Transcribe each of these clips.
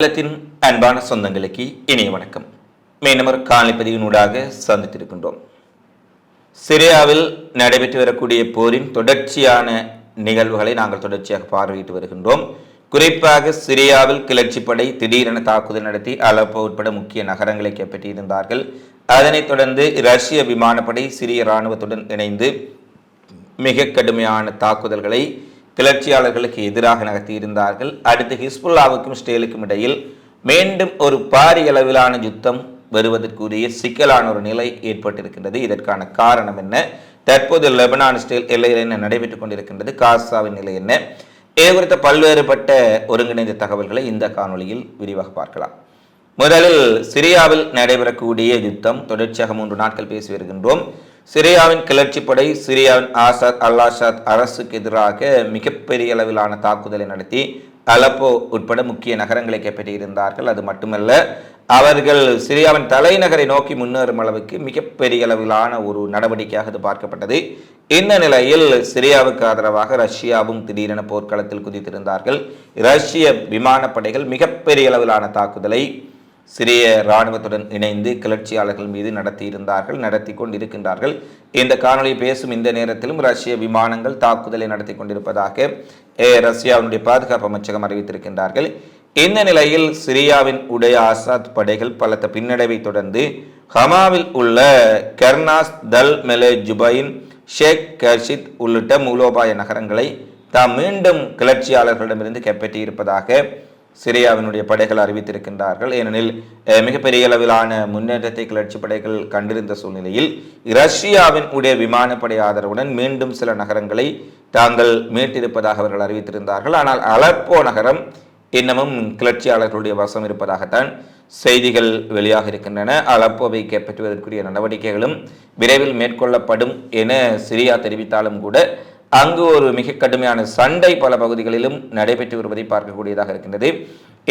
இல்லத்தின் அன்பான சொந்தங்களுக்கு இணைய வணக்கம். மீனவர் காலைப்பதிவினூடாக சந்தித்திருக்கின்றோம். சிரியாவில் நடைபெற்று வரக்கூடிய போரின் தொடர்ச்சியான நிகழ்வுகளை நாங்கள் தொடர்ச்சியாக பார்வையிட்டு வருகின்றோம். குறிப்பாக சிரியாவில் கிளர்ச்சிப்படை திடீரென தாக்குதல் நடத்தி அலப்போ உட்பட முக்கிய நகரங்களை கைப்பற்றியிருந்தார்கள். அதனைத் தொடர்ந்து ரஷ்ய விமானப்படை சிரிய இராணுவத்துடன் இணைந்து மிக கடுமையான தாக்குதல்களை கிளர்ச்சியாளர்களுக்கு எதிராக நகர்த்தியிருந்தார்கள். அடுத்து ஹிஸ்புல்லாவுக்கும் ஸ்டேலுக்கும் இடையில் மீண்டும் ஒரு பாரிய அளவிலான யுத்தம் வருவதற்குரிய சிக்கலான ஒரு நிலை ஏற்பட்டிருக்கின்றது. இதற்கான காரணம் என்ன? தற்போது லெபனான் ஸ்டேல் எல்லையில் என்ன நடைபெற்றுக் கொண்டிருக்கின்றது? காசாவின் நிலை என்ன? இது குறித்த பல்வேறுபட்ட ஒருங்கிணைந்த தகவல்களை இந்த காணொளியில் விரிவாக பார்க்கலாம். முதலில் சிரியாவில் நடைபெறக்கூடிய யுத்தம். தொடர்ச்சியாக மூன்று நாட்கள் பேசி வருகின்றோம். சிரியாவின் கிளர்ச்சிப்படை சிரியாவின் ஆசாத் அல் ஆசாத் அரசுக்கு எதிராக மிகப்பெரிய அளவிலான தாக்குதலை நடத்தி அலப்போ உட்பட முக்கிய நகரங்களை கைப்பற்றியிருந்தார்கள். அது மட்டுமல்ல அவர்கள் சிரியாவின் தலைநகரை நோக்கி முன்னேறும் அளவுக்கு மிகப்பெரிய அளவிலான ஒரு நடவடிக்கையாக இது பார்க்கப்பட்டது. இந்த நிலையில் சிரியாவுக்கு ஆதரவாக ரஷ்யாவும் திடீரென போர்க்களத்தில் குதித்திருந்தார்கள். ரஷ்ய விமானப்படைகள் மிகப்பெரிய அளவிலான தாக்குதலை சிறிய இராணுவத்துடன் இணைந்து கிளர்ச்சியாளர்கள் மீது நடத்தியிருந்தார்கள் நடத்தி கொண்டிருக்கின்றார்கள். இந்த காணொலி பேசும் இந்த நேரத்திலும் ரஷ்ய விமானங்கள் தாக்குதலை நடத்தி கொண்டிருப்பதாக ஏ ரஷ்யாவினுடைய பாதுகாப்பு அமைச்சகம் அறிவித்திருக்கின்றார்கள். இந்த நிலையில் சிரியாவின் உடைய ஆசாத் படைகள் பலத்த பின்னடைவை தொடர்ந்து ஹமாவில் உள்ள கெர்னாஸ் தல் மெலே ஜுபைன் ஷேக் கர்ஷித் உள்ளிட்ட மூலோபாய நகரங்களை தாம் மீண்டும் கிளர்ச்சியாளர்களிடமிருந்து கைப்பற்றியிருப்பதாக சிரியாவினுடைய படைகள் அறிவித்திருக்கின்றார்கள். ஏனெனில் மிகப்பெரிய அளவிலான முன்னேற்றத்தை கிளர்ச்சி படைகள் கண்டிருந்த சூழ்நிலையில் ரஷ்யாவின் உடைய விமானப்படை ஆதரவுடன் மீண்டும் சில நகரங்களை தாங்கள் மீட்டிருப்பதாக அவர்கள் அறிவித்திருந்தார்கள். ஆனால் அலப்போ நகரம் இன்னமும் கிளர்ச்சியாளர்களுடைய வசம் இருப்பதாகத்தான் செய்திகள் வெளியாக இருக்கின்றன. அலப்போவை கைப்பற்றுவதற்குரிய நடவடிக்கைகளும் விரைவில் மேற்கொள்ளப்படும் என சிரியா தெரிவித்தாலும் கூட அங்கு ஒரு மிக கடுமையான சண்டை பல பகுதிகளிலும் நடைபெற்று வருவதை பார்க்கக்கூடியதாக இருக்கின்றது.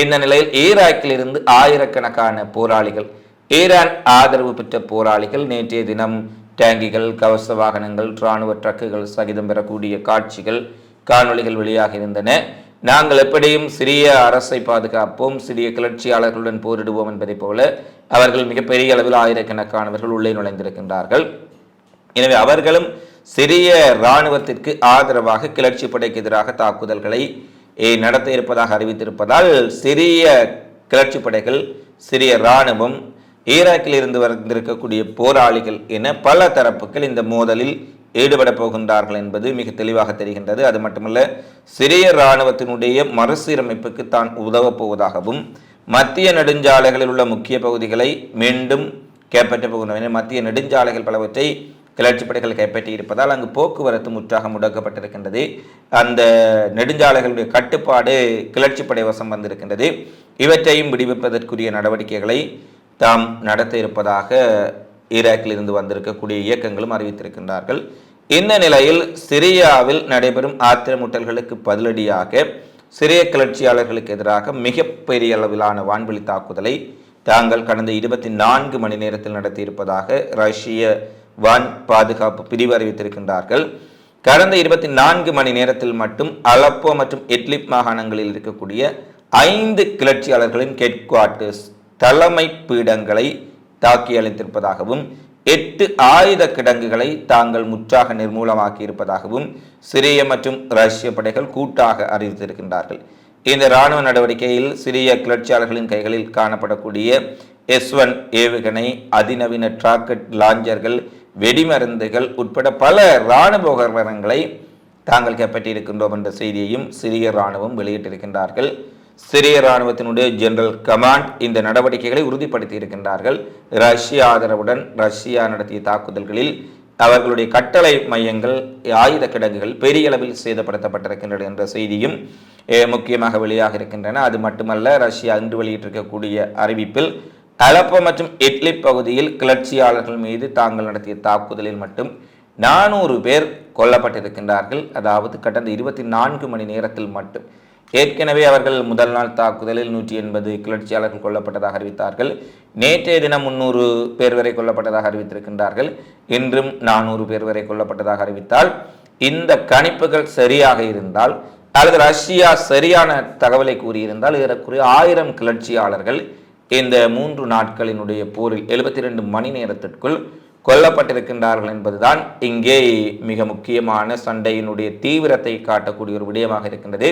இந்த நிலையில் ஈராக்கில் இருந்து ஆயிரக்கணக்கான போராளிகள் ஈரான் ஆதரவு பெற்ற போராளிகள் நேற்றைய தினம் டேங்கிகள் கவச வாகனங்கள் இராணுவ ட்ரக்குகள் சகிதம் பெறக்கூடிய காட்சிகள் காணொளிகள் வெளியாக இருந்தன. நாங்கள் எப்படியும் சிறிய அரசை பாதுகாப்போம் சிறிய கிளர்ச்சியாளர்களுடன் போரிடுவோம் என்பதைப் போல அவர்கள் மிகப்பெரிய அளவில் ஆயிரக்கணக்கானவர்கள் உள்ளே நுழைந்திருக்கின்றார்கள். எனவே அவர்களும் சிறிய இராணுவத்திற்கு ஆதரவாக கிளர்ச்சி படைக்கு எதிராக தாக்குதல்களை நடத்த இருப்பதாக அறிவித்திருப்பதால் சிறிய கிளர்ச்சி படைகள் சிறிய இராணுவம் ஈராக்கில் இருந்து வந்திருக்கக்கூடிய போராளிகள் என பல தரப்புகள் இந்த மோதலில் ஈடுபட போகின்றார்கள் என்பது மிக தெளிவாக தெரிகின்றது. அது மட்டுமல்ல சிறிய இராணுவத்தினுடைய மறுசீரமைப்புக்கு தான் உதவப் போவதாகவும் மத்திய நெடுஞ்சாலைகளில் உள்ள முக்கிய பகுதிகளை மீண்டும் கைப்பற்றப் போகின்றன. மத்திய நெடுஞ்சாலைகள் பலவற்றை கிளர்ச்சி படைகள் கைப்பற்றி இருப்பதால் அங்கு போக்குவரத்து முற்றாக முடக்கப்பட்டிருக்கின்றது. அந்த நெடுஞ்சாலைகளுடைய கட்டுப்பாடு கிளர்ச்சி படை வசம் வந்திருக்கின்றது. இவற்றையும் விடுவிப்பதற்குரிய நடவடிக்கைகளை தாம் நடத்த இருப்பதாக ஈராக்கில் இருந்து வந்திருக்கக்கூடிய இயக்கங்களும் அறிவித்திருக்கின்றார்கள். இந்த நிலையில் சிரியாவில் நடைபெறும் ஆத்திரமூட்டல்களுக்கு பதிலடியாக சிரிய கிளர்ச்சியாளர்களுக்கு எதிராக மிகப்பெரிய அளவிலான வான்வெளி தாக்குதலை தாங்கள் கடந்த இருபத்தி நான்கு மணி நேரத்தில் நடத்தியிருப்பதாக ரஷ்ய வான் பாதுகாப்பு பிரிவு அறிவித்திருக்கின்றார்கள். கடந்த இருபத்தி நான்கு மணி நேரத்தில் மட்டும் அலப்போ மற்றும் இட்லிப் மாகாணங்களில் இருக்கக்கூடிய ஐந்து கிளர்ச்சியாளர்களின் ஹெட் குவார்ட்டர்ஸ் தலைமை பீடங்களை தாக்கி அளித்திருப்பதாகவும் எட்டு ஆயுத கிடங்குகளை தாங்கள் முற்றாக நிர்மூலமாக்கி இருப்பதாகவும் சிரிய மற்றும் ரஷ்ய படைகள் கூட்டாக அறிவித்திருக்கின்றார்கள். இந்த இராணுவ நடவடிக்கையில் சிறிய கிளர்ச்சியாளர்களின் கைகளில் காணப்படக்கூடிய எஸ் ஒன் ஏவுகணை அதிநவீன டிராக்கெட் லாஞ்சர்கள் வெடிமருந்துகள் உட்பட பல இராணுவ உபகரணங்களை தாங்கள் கைப்பற்றியிருக்கின்றோம் என்ற செய்தியையும் சிரிய இராணுவம் வெளியிட்டிருக்கின்றார்கள். சிரிய இராணுவத்தினுடைய ஜெனரல் கமாண்ட் இந்த நடவடிக்கைகளை உறுதிப்படுத்தி இருக்கின்றார்கள் ரஷ்ய ஆதரவுடன் ரஷ்யா நடத்திய தாக்குதல்களில் அவர்களுடைய கட்டளை மையங்கள் ஆயுத கிடங்குகள் பெரிய அளவில் சேதப்படுத்தப்பட்டிருக்கின்றன என்ற செய்தியும் முக்கியமாக வெளியாக இருக்கின்றன அது மட்டுமல்ல ரஷ்யா இன்று வெளியிட்டிருக்கக்கூடிய அறிவிப்பில் அலப்போ மற்றும் இட்லி பகுதியில் கிளர்ச்சியாளர்கள் மீது தாங்கள் நடத்திய தாக்குதலில் மட்டும் நானூறு பேர் கொல்லப்பட்டிருக்கின்றார்கள். அதாவது கடந்த இருபத்தி நான்கு மணி நேரத்தில் மட்டும். ஏற்கனவே அவர்கள் முதல் நாள் தாக்குதலில் நூற்றி எண்பது கிளர்ச்சியாளர்கள் கொல்லப்பட்டதாக அறிவித்தார்கள். நேற்றைய தினம் முன்னூறு பேர் வரை கொல்லப்பட்டதாக அறிவித்திருக்கின்றார்கள். இன்றும் நானூறு பேர் வரை கொல்லப்பட்டதாக அறிவித்தால் இந்த கணிப்புகள் சரியாக இருந்தால் அல்லது ரஷ்யா சரியான தகவலை கூறியிருந்தால் ஏறக்குறைய ஆயிரம் கிளர்ச்சியாளர்கள் இந்த மூன்று நாட்களினுடைய போரில் எழுபத்தி ரெண்டு மணி நேரத்திற்குள் கொல்லப்பட்டிருக்கின்றார்கள் என்பதுதான் இங்கே மிக முக்கியமான சண்டையினுடைய தீவிரத்தை காட்டக்கூடிய ஒரு விடயமாக இருக்கின்றது.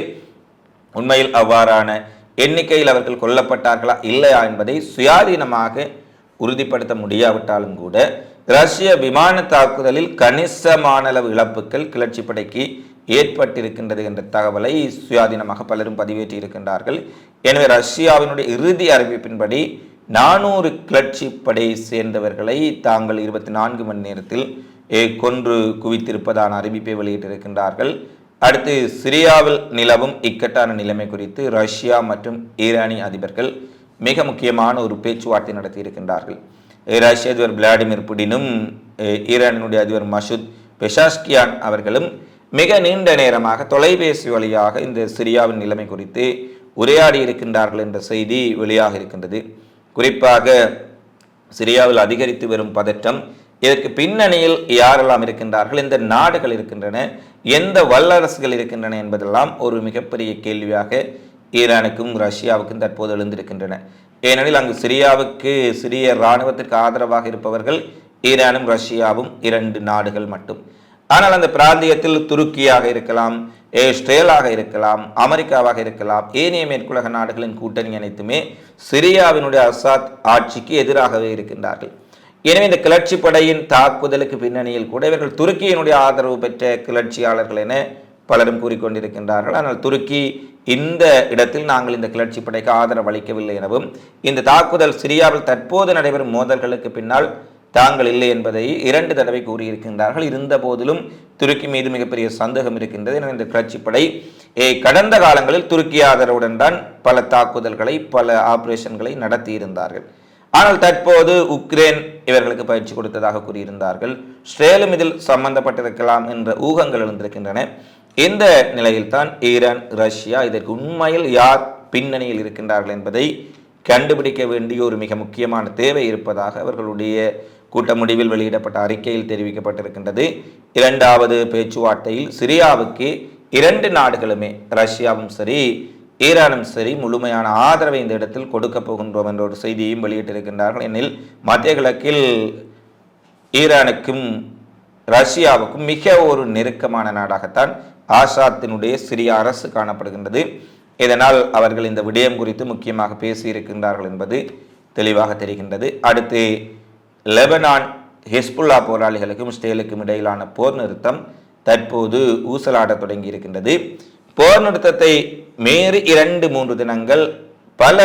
உண்மையில் அவ்வாறான எண்ணிக்கையில் அவர்கள் கொல்லப்பட்டார்களா இல்லையா என்பதை சுயாதீனமாக உறுதிப்படுத்த முடியாவிட்டாலும் கூட ரஷ்ய விமான தாக்குதலில் கணிசமான அளவு இழப்புகள் கிளர்ச்சி படைக்கு ஏற்பட்டிருக்கின்றது என்ற தகவலை சுயாதீனமாக பலரும் பதிவேற்றி இருக்கின்றார்கள் எனவே ரஷ்யாவினுடைய இறுதி அறிவிப்பின்படி நானூறு கிளர்ச்சி படை சேர்ந்தவர்களை தாங்கள் இருபத்தி நான்கு மணி நேரத்தில் கொன்று குவித்திருப்பதான அறிவிப்பை வெளியிட்டிருக்கின்றார்கள். அடுத்து சிரியாவில் நிலவும் இக்கட்டான நிலைமை குறித்து ரஷ்யா மற்றும் ஈரானிய அதிபர்கள் மிக முக்கியமான ஒரு பேச்சுவார்த்தை நடத்தியிருக்கின்றார்கள். ரஷ்ய அதிபர் விளாடிமிர் புடினும் ஈரானினுடைய அதிபர் மசூத் பெஷாஸ்கியான் அவர்களும் மிக நீண்ட நேரமாக தொலைபேசி வழியாக இந்த சிரியாவின் நிலைமை குறித்து உரையாடி இருக்கின்றார்கள் என்ற செய்தி வெளியாக இருக்கின்றது. குறிப்பாக சிரியாவில் அதிகரித்து வரும் பதற்றம் இதற்கு பின்னணியில் யாரெல்லாம் இருக்கின்றார்கள் எந்த நாடுகள் இருக்கின்றன எந்த வல்லரசுகள் இருக்கின்றன என்பதெல்லாம் ஒரு மிகப்பெரிய கேள்வியாக ஈரானுக்கும் ரஷ்யாவுக்கும் தற்போது எழுந்திருக்கின்றன. ஏனெனில் அங்கு சிரியாவுக்கு சிறிய இராணுவத்திற்கு ஆதரவாக இருப்பவர்கள் ஈரானும் ரஷ்யாவும் இரண்டு நாடுகள் மட்டும். ஆனால் அந்த பிராந்தியத்தில் துருக்கியாக இருக்கலாம் இஸ்ரேலாக இருக்கலாம் அமெரிக்காவாக இருக்கலாம் ஏனைய மேற்குலக நாடுகளின் கூட்டணி அனைத்துமே சிரியாவினுடைய அசாத் ஆட்சிக்கு எதிராகவே இருக்கின்றார்கள். எனவே இந்த கிளர்ச்சி படையின் தாக்குதலுக்கு பின்னணியில் கூட இவர்கள் துருக்கியினுடைய ஆதரவு பெற்ற கிளர்ச்சியாளர்கள் என பலரும் கூறிக்கொண்டிருக்கின்றார்கள். ஆனால் துருக்கி இந்த இடத்தில் நாங்கள் இந்த கிளர்ச்சி படைக்கு ஆதரவு அளிக்கவில்லை எனவும் இந்த தாக்குதல் சிரியாவில் தற்போது நடைபெறும் மோதல்களுக்கு பின்னால் தாங்கள் இல்லை என்பதை இரண்டு தடவை கூறியிருக்கின்றார்கள். இருந்த போதிலும் துருக்கி மீது மிகப்பெரிய சந்தேகம் இருக்கின்றது. என இந்த கிளர்ச்சி படை ஏ, கடந்த காலங்களில் துருக்கி ஆதரவுடன் தான் பல தாக்குதல்களை பல ஆபரேஷன்களை நடத்தியிருந்தார்கள். ஆனால் தற்போது உக்ரைன் இவர்களுக்கு பயிற்சி கொடுத்ததாக கூறியிருந்தார்கள். ஸ்ரேலும் இதில் சம்பந்தப்பட்டிருக்கலாம் என்ற ஊகங்கள் எழுந்திருக்கின்றன. இந்த நிலையில்தான் ஈரான் ரஷ்யா இதற்கு உண்மையில் யார் பின்னணியில் இருக்கின்றார்கள் என்பதை கண்டுபிடிக்க வேண்டிய ஒரு மிக முக்கியமான தேவை இருப்பதாக அவர்களுடைய கூட்ட முடிவில் வெளியிடப்பட்ட அறிக்கையில் தெரிவிக்கப்பட்டிருக்கின்றது. இரண்டாவது பேச்சுவார்த்தையில் சிரியாவுக்கு இரண்டு நாடுகளுமே ரஷ்யாவும் சரி ஈரானும் சரி முழுமையான ஆதரவை இந்த இடத்தில் கொடுக்க போகின்றோம் என்ற ஒரு செய்தியையும் வெளியிட்டிருக்கின்றார்கள். எனில் மத்திய கிழக்கில் ஈரானுக்கும் ரஷ்யாவுக்கும் மிக ஒரு நெருக்கமான நாடாகத்தான் ஆசாத்தினுடைய சிறிய அரசு காணப்படுகின்றது. இதனால் அவர்கள் இந்த விடயம் குறித்து முக்கியமாக பேசியிருக்கின்றார்கள் என்பது தெளிவாக தெரிகின்றது. அடுத்து லெபனான் ஹிஸ்புல்லா போராளிகளுக்கும் இஸ்ரேலுக்கும் இடையிலான போர் நிறுத்தம் தற்போது ஊசலாடத் தொடங்கி இருக்கின்றது போர் நிறுத்தத்தை மேறு இரண்டு மூன்று தினங்கள் பல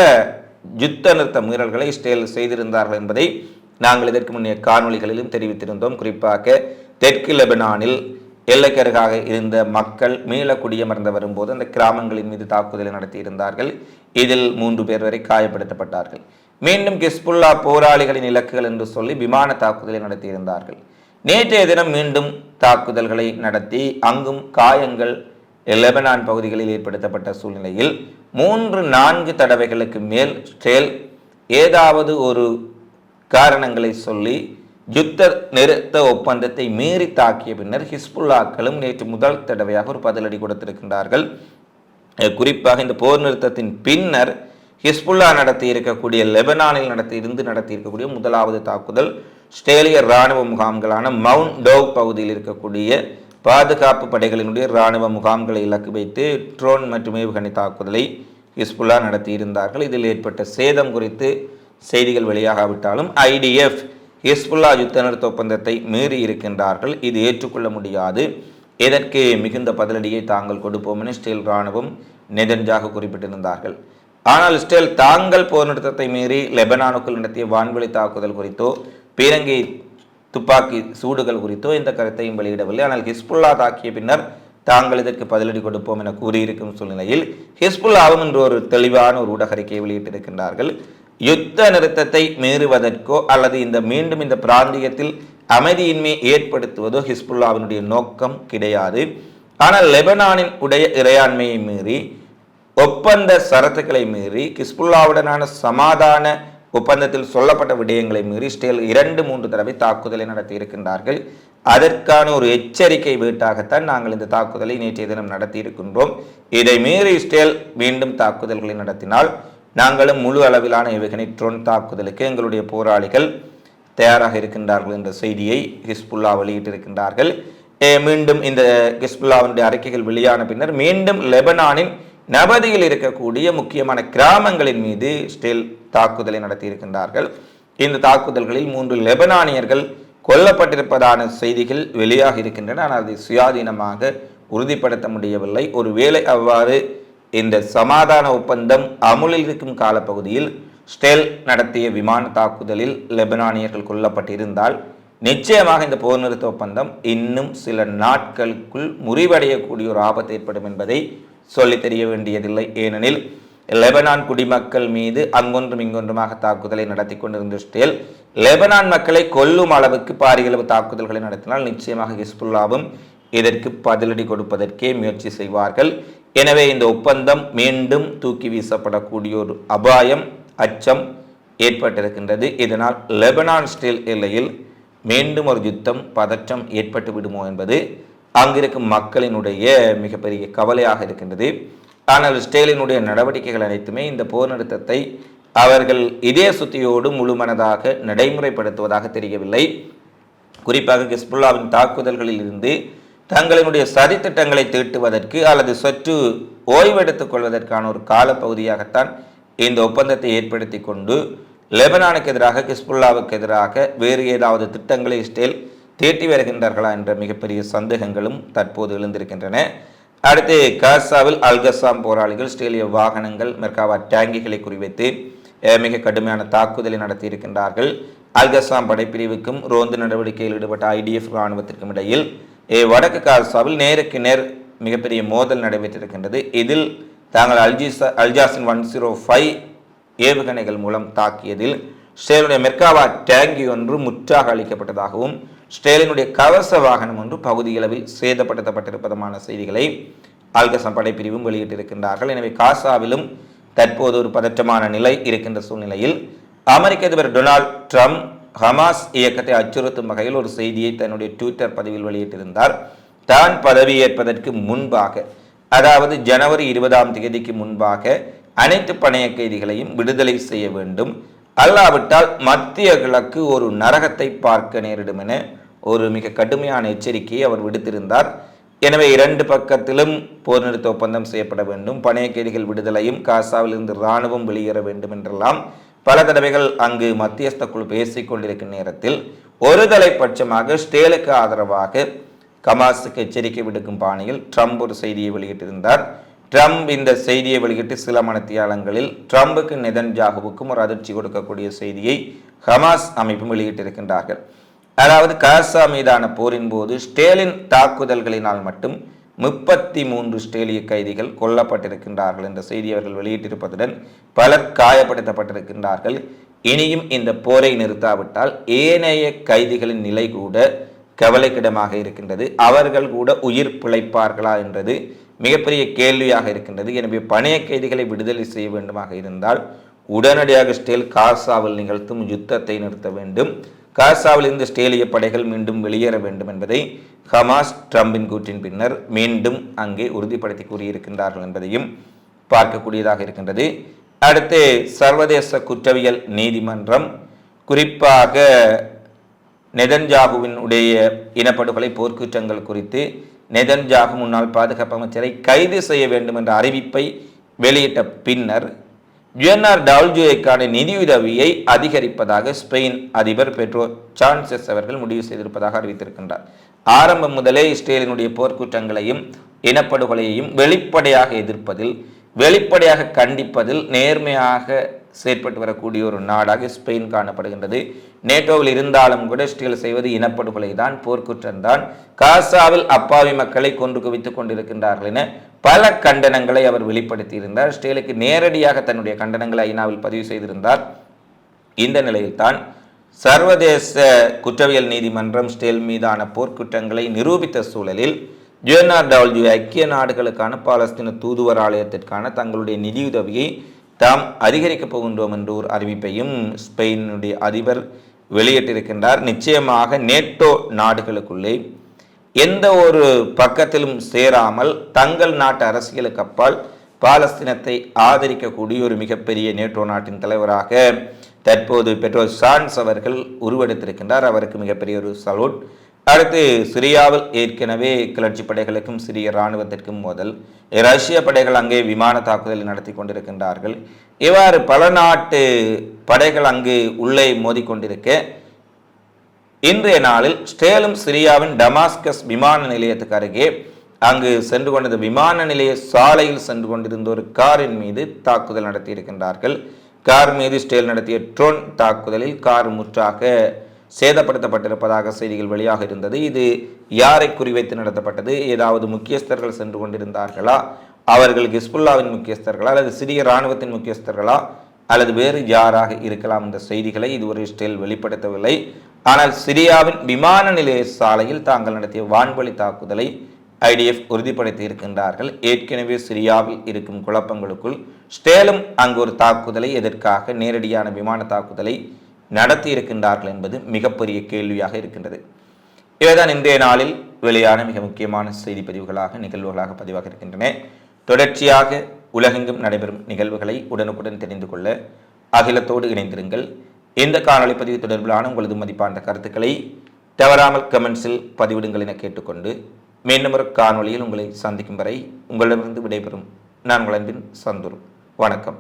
யுத்த நிறுத்த மீறல்களை இஸ்ரேல் செய்திருந்தார்கள் என்பதை நாங்கள் இதற்கு முன்னே காணொளிகளிலும் தெரிவித்திருந்தோம். குறிப்பாக தெற்கு லெபனானில் எல்லைக்கருகாக இருந்த மக்கள் மீள குடியமர்ந்து வரும்போது அந்த கிராமங்களின் மீது தாக்குதலை நடத்தியிருந்தார்கள். இதில் மூன்று பேர் வரை காயப்படுத்தப்பட்டார்கள். மீண்டும் கிஸ்புல்லா போராளிகளின் இலக்குகள் என்று சொல்லி விமான தாக்குதலை நடத்தியிருந்தார்கள். நேற்றைய தினம் மீண்டும் தாக்குதல்களை நடத்தி அங்கும் காயங்கள் லெபனான் பகுதிகளில் ஏற்படுத்தப்பட்ட சூழ்நிலையில் மூன்று நான்கு தடவைகளுக்கு மேல் ஸ்டேல் ஏதாவது ஒரு காரணங்களை சொல்லி யுத்த நிறுத்த ஒப்பந்தத்தை மீறி தாக்கிய பின்னர் ஹிஸ்புல்லாக்களும் நேற்று முதல் தடவையாக ஒரு பதிலடி கொடுத்திருக்கின்றார்கள். குறிப்பாக இந்த போர் நிறுத்தத்தின் பின்னர் ஹிஸ்புல்லா நடத்தி இருக்கக்கூடிய லெபனானில் நடத்தி இருந்து நடத்தி இருக்கக்கூடிய முதலாவது தாக்குதல் ஸ்டேலிய இராணுவ முகாம்களான மவுண்ட் டோவ் பகுதியில் இருக்கக்கூடிய பாதுகாப்பு படைகளினுடைய இராணுவ முகாம்களை இலக்கு வைத்து ட்ரோன் மற்றும் ஏவுகணை தாக்குதலை ஹிஸ்புல்லா நடத்தி இருந்தார்கள் இதில் ஏற்பட்ட சேதம் குறித்து செய்திகள் வெளியாகாவிட்டாலும் ஐடிஎஃப் ஹிஸ்புல்லா யுத்த நிறுத்த ஒப்பந்தத்தை மீறி இருக்கின்றார்கள். இது ஏற்றுக்கொள்ள முடியாது. இதற்கு மிகுந்த பதிலடியை தாங்கள் கொடுப்போம் என இஸ்ரேல் இராணுவம் நெதன்ஜாக குறிப்பிட்டிருந்தார்கள். ஆனால் இஸ்ரேல் தாங்கள் போர் நிறுத்தத்தை மீறி லெபனானுக்குள் நடத்திய வான்வெளி தாக்குதல் குறித்தோ பீரங்கி துப்பாக்கி சூடுகள் குறித்தோ இந்த கருத்தையும் வெளியிடவில்லை. ஆனால் ஹிஸ்புல்லா தாக்கிய பின்னர் தாங்கள் இதற்கு பதிலடி கொடுப்போம் என கூறியிருக்கும் சூழ்நிலையில் ஹிஸ்புல்லாவும் இன்று ஒரு தெளிவான ஒரு ஊடக அறிக்கையை வெளியிட்டிருக்கின்றார்கள். யுத்த நிறுத்தத்தை மீறுவதற்கோ அல்லது இந்த மீண்டும் இந்த பிராந்தியத்தில் அமைதியின்மை ஏற்படுத்துவதோ ஹிஸ்புல்லாவினுடைய நோக்கம் கிடையாது. ஆனால் லெபனானின் உடைய இறையாண்மையை மீறி ஒப்பந்த சரத்துக்களை மீறி கிஸ்புல்லாவுடனான சமாதான ஒப்பந்தத்தில் சொல்லப்பட்ட விடயங்களை மீறி இஸ்ரேல் இரண்டு மூன்று தடவை தாக்குதலை நடத்தி இருக்கின்றார்கள். அதற்கான ஒரு எச்சரிக்கை வீட்டாகத்தான் நாங்கள் இந்த தாக்குதலை நேற்றைய தினம் நடத்தியிருக்கின்றோம் இதை மீறி இஸ்ரேல் மீண்டும் தாக்குதல்களை நடத்தினால் நாங்களும் முழு அளவிலான இவைகளை ட்ரோன் தாக்குதலுக்கு எங்களுடைய போராளிகள் தயாராக இருக்கின்றார்கள் என்ற செய்தியை ஹிஸ்புல்லா வெளியிட்டிருக்கின்றார்கள். மீண்டும் இந்த ஹிஸ்புல்லாவினுடைய அறிக்கைகள் வெளியான பின்னர் மீண்டும் லெபனானின் நபதியில் இருக்கக்கூடிய முக்கியமான கிராமங்களின் மீது இஸ்ரேல் தாக்குதலை நடத்தியிருக்கின்றார்கள். இந்த தாக்குதல்களில் மூன்று லெபனானியர்கள் கொல்லப்பட்டிருப்பதான செய்திகள் வெளியாக இருக்கின்றன. ஆனால் அதை சுயாதீனமாக உறுதிப்படுத்த முடியவில்லை. ஒருவேளை அவ்வாறு இந்த சமாதான ஒப்பந்தம் அமுலில் இருக்கும் காலப்பகுதியில் ஸ்டெல் நடத்திய விமான தாக்குதலில் லெபனானியர்கள் கொல்லப்பட்டிருந்தால் நிச்சயமாக இந்த போர் நிறுத்த ஒப்பந்தம் இன்னும் சில நாட்களுக்குள் முறிவடையக்கூடிய ஒரு ஆபத்து ஏற்படும் என்பதை சொல்லி தெரிய வேண்டியதில்லை. ஏனெனில் லெபனான் குடிமக்கள் மீது அங்கொன்றும் இங்கொன்றுமாக தாக்குதலை நடத்தி கொண்டிருந்த ஸ்டேல் லெபனான் மக்களை கொல்லும் அளவுக்கு பாரியளவு தாக்குதல்களை நடத்தினால் நிச்சயமாக ஹிஸ்புல்லாவும் இதற்கு பதிலடி கொடுப்பதற்கே முயற்சி செய்வார்கள். எனவே இந்த ஒப்பந்தம் மீண்டும் தூக்கி வீசப்படக்கூடிய ஒரு அபாயம் அச்சம் ஏற்பட்டிருக்கின்றது. இதனால் லெபனான் ஸ்டீல் எல்லையில் மீண்டும் ஒரு யுத்தம் பதற்றம் ஏற்பட்டு விடுமோ என்பது அங்கிருக்கும் மக்களினுடைய மிகப்பெரிய கவலையாக இருக்கின்றது. ஆனால் ஸ்டேலினுடைய நடவடிக்கைகள் அனைத்துமே இந்த போர் நிறுத்தத்தை அவர்கள் இதே சுத்தியோடு முழுமனதாக நடைமுறைப்படுத்துவதாக தெரியவில்லை. குறிப்பாக ஹிஸ்புல்லாவின் தாக்குதல்களில் இருந்து தங்களினுடைய சதித்திட்டங்களை தீட்டுவதற்கு அல்லது சற்று ஓய்வெடுத்துக் கொள்வதற்கான ஒரு காலப்பகுதியாகத்தான் இந்த ஒப்பந்தத்தை ஏற்படுத்தி கொண்டு லெபனானுக்கு எதிராக ஹிஸ்புல்லாவுக்கு எதிராக வேறு ஏதாவது திட்டங்களை இஸ்ரேல் தீட்டி வருகின்றார்களா என்ற மிகப்பெரிய சந்தேகங்களும் தற்போது எழுந்திருக்கின்றன. அடுத்து காசாவில் அல்கசாம் போராளிகள் இஸ்ரேலிய வாகனங்கள் மெர்காவா டேங்கிகளை குறிவைத்து மிக கடுமையான தாக்குதலை நடத்தியிருக்கின்றார்கள். அல்கசாம் படைப்பிரிவுக்கும் ரோந்து நடவடிக்கையில் ஈடுபட்ட ஐடிஎஃப் இராணுவத்திற்கும் இடையில் வடக்கு காசாவில் நேருக்கு நேர் மிகப்பெரிய மோதல் நடைபெற்றிருக்கின்றது. இதில் தாங்கள் அல்ஜிசா அல்ஜாசின் ஒன் ஜீரோ ஃபைவ் ஏவுகணைகள் மூலம் தாக்கியதில் ஸ்டேலுடைய மெர்காவா டேங்கி ஒன்று முற்றாக அளிக்கப்பட்டதாகவும் ஸ்டேலினுடைய கவச வாகனம் ஒன்று பகுதியளவில் சேதப்படுத்தப்பட்டிருப்பதுமான செய்திகளை ஆல்கசம் படைப்பிரிவும் வெளியிட்டிருக்கின்றார்கள். எனவே காசாவிலும் தற்போது ஒரு பதற்றமான நிலை இருக்கின்ற சூழ்நிலையில் அமெரிக்க அதிபர் டொனால்ட் ட்ரம்ப் ஹமாஸ் இயக்கத்தை அச்சுறுத்தும் வகையில் ஒரு செய்தியை தன்னுடைய ட்விட்டர் பதிவில் வெளியிட்டிருந்தார். தான் பதவியேற்பதற்கு முன்பாக அதாவது ஜனவரி இருபதாம் தேதிக்கு முன்பாக அனைத்து பணைய கைதிகளையும் விடுதலை செய்ய வேண்டும். அல்லாவிட்டால் மத்திய கிழக்கு ஒரு நரகத்தை பார்க்க நேரிடும் என ஒரு மிக கடுமையான எச்சரிக்கையை அவர் விடுத்திருந்தார். எனவே இரண்டு பக்கத்திலும் போர் நிறுத்த ஒப்பந்தம் செய்யப்பட வேண்டும். பணைய கைதிகள் விடுதலையும் காசாவில் இருந்து இராணுவம் வெளியேற வேண்டும் என்றெல்லாம் பல தடவைகள் அங்கு மத்தியஸ்த குழு பேசிக் கொண்டிருக்கும் நேரத்தில் ஒரு தலைப்பட்சமாக ஸ்டேலுக்கு ஆதரவாக கமாஸுக்கு எச்சரிக்கை விடுக்கும் பாணியில் ட்ரம்ப் ஒரு செய்தியை வெளியிட்டிருந்தார். ட்ரம்ப் இந்த செய்தியை வெளியிட்டு சில மனத்தியாளங்களில் ட்ரம்புக்கு நெதன்ஜாகுவுக்கும் ஒரு அதிர்ச்சி கொடுக்கக்கூடிய செய்தியை ஹமாஸ் அமைப்பும் வெளியிட்டிருக்கின்றார்கள். அதாவது காசா மீதான போரின் போது ஸ்டேலின் தாக்குதல்களினால் மட்டும் முப்பத்தி மூன்று ஸ்டேலிய கைதிகள் கொல்லப்பட்டிருக்கின்றார்கள் என்ற செய்தி அவர்கள் வெளியிட்டிருப்பதுடன் பலர் காயப்படுத்தப்பட்டிருக்கின்றார்கள். இனியும் இந்த போரை நிறுத்தாவிட்டால் ஏனைய கைதிகளின் நிலை கூட கவலைக்கிடமாக இருக்கின்றது. அவர்கள் கூட உயிர் பிழைப்பார்களா என்றது மிகப்பெரிய கேள்வியாக இருக்கின்றது. எனவே பணைய கைதிகளை விடுதலை செய்ய வேண்டுமாக இருந்தால் உடனடியாக ஸ்டேல் காசாவில் நிகழ்த்தும் யுத்தத்தை நிறுத்த வேண்டும். காசாவில் இருந்து ஸ்டேலிய படைகள் மீண்டும் வெளியேற வேண்டும் என்பதை ஹமாஸ் ட்ரம்பின் கூற்றின் பின்னர் மீண்டும் அங்கே உறுதிப்படுத்தி கூறியிருக்கின்றார்கள் என்பதையும் பார்க்கக்கூடியதாக இருக்கின்றது. அடுத்து சர்வதேச குற்றவியல் நீதிமன்றம் குறிப்பாக நெதன்ஜாகுவின் உடைய இனப்படுகொலை போர்க்குற்றங்கள் குறித்து நெதன்ஜாகு முன்னாள் பாதுகாப்பு அமைச்சரை கைது செய்ய வேண்டும் என்ற அறிவிப்பை வெளியிட்ட பின்னர் யுஎன்ஆர் டால்ஜுவேக்கான நிதியுதவியை அதிகரிப்பதாக ஸ்பெயின் அதிபர் பெட்ரோ சான்சஸ் அவர்கள் முடிவு செய்திருப்பதாக அறிவித்திருக்கின்றார். ஆரம்பம் முதலே இஸ்ரேலினுடைய போர்க்குற்றங்களையும் இனப்படுகொலையையும் வெளிப்படையாக எதிர்ப்பதில் வெளிப்படையாக கண்டிப்பதில் நேர்மையாக செயற்பட்டு வரக்கூடிய ஒரு நாடாக ஸ்பெயின் காணப்படுகின்றது. நேட்டோவில் இருந்தாலும் கூட இஸ்ரேல் செய்வது இனப்படுகொலை தான் போர்க்குற்றம் தான். காசாவில் அப்பாவி மக்களை கொன்று குவித்துக் கொண்டிருக்கின்றார்கள் என பல கண்டனங்களை அவர் வெளிப்படுத்தியிருந்தார். இஸ்ரேலுக்கு நேரடியாக தன்னுடைய கண்டனங்களை ஐநாவில் பதிவு செய்திருந்தார். இந்த நிலையில்தான் சர்வதேச குற்றவியல் நீதிமன்றம் ஸ்டேல் மீதான போர்க்குற்றங்களை நிரூபித்த சூழலில் ஜுஎன்ஆர் டபிள்யூ ஐக்கிய நாடுகளுக்கான பாலஸ்தீன தூதுவர் ஆலயத்திற்கான தங்களுடைய நிதியுதவியை தாம் அதிகரிக்கப் போகின்றோம் என்ற ஒரு அறிவிப்பையும் ஸ்பெயினுடைய அதிபர் வெளியிட்டிருக்கின்றார். நிச்சயமாக நேட்டோ நாடுகளுக்குள்ளே எந்த ஒரு பக்கத்திலும் சேராமல் தங்கள் நாட்டு அரசியலுக்கு அப்பால் பாலஸ்தீனத்தை ஆதரிக்கக்கூடிய ஒரு மிகப்பெரிய நேட்டோ நாட்டின் தலைவராக தற்போது பெட்ரோல் சான்ஸ் அவர்கள் உருவெடுத்திருக்கின்றார். அவருக்கு மிகப்பெரிய ஒரு சலூட் அடுத்து சிரியாவில் ஏற்கனவே கிளர்ச்சி படைகளுக்கும் சிரிய இராணுவத்திற்கும் மோதல். ரஷ்ய படைகள் அங்கே விமான தாக்குதல் நடத்தி கொண்டிருக்கின்றார்கள். இவ்வாறு பல நாட்டு படைகள் அங்கு உள்ளே மோதிக்கொண்டிருக்க இன்றைய நாளில் ஸ்டேலும் சிரியாவின் டமாஸ்கஸ் விமான நிலையத்துக்கு அருகே அங்கு சென்று கொண்டிருந்த விமான நிலைய சாலையில் சென்று கொண்டிருந்த ஒரு காரின் மீது தாக்குதல் நடத்தியிருக்கின்றார்கள். கார் மீது ஸ்டேல் நடத்திய ட்ரோன் தாக்குதலில் கார் முற்றாக சேதப்படுத்தப்பட்டிருப்பதாக செய்திகள் வெளியாக இருந்தது. இது யாரை குறிவைத்து நடத்தப்பட்டது? ஏதாவது முக்கியஸ்தர்கள் சென்று கொண்டிருந்தார்களா? அவர்கள் ஹிஸ்புல்லாவின் முக்கியஸ்தர்களா? அல்லது சிறிய இராணுவத்தின் முக்கியஸ்தர்களா? அல்லது வேறு யாராக இருக்கலாம் என்ற செய்திகளை இதுவரை ஸ்டேல் வெளிப்படுத்தவில்லை. ஆனால் சிரியாவின் விமான நிலைய சாலையில் தாங்கள் நடத்திய வான்வழி தாக்குதலை ஐடிஎஃப் உறுதிப்படுத்தி இருக்கின்றார்கள். ஏற்கனவே சிரியாவில் இருக்கும் குழப்பங்களுக்குள் ஸ்டேலும் அங்கு ஒரு தாக்குதலை எதற்காக நேரடியான விமான தாக்குதலை நடத்தி இருக்கின்றார்கள் என்பது மிகப்பெரிய கேள்வியாக இருக்கின்றது. இவைதான் இன்றைய நாளில் வெளியான மிக முக்கியமான செய்தி பதிவுகளாக நிகழ்வுகளாக பதிவாக இருக்கின்றன. தொடர்ச்சியாக உலகெங்கும் நடைபெறும் நிகழ்வுகளை உடனுக்குடன் தெரிந்து கொள்ள அகிலத்தோடு இணைந்திருங்கள். இந்த காணொளி பதிவு தொடர்பிலான உங்களது மதிப்பான கருத்துக்களை தவறாமல் கமெண்ட்ஸில் பதிவிடுங்கள் என கேட்டுக்கொண்டு மீண்டும் ஒரு காணொளியில் உங்களை சந்திக்கும் வரை உங்களிடமிருந்து விடைபெறும். நான் உங்கள் அன்பின் வணக்கம்.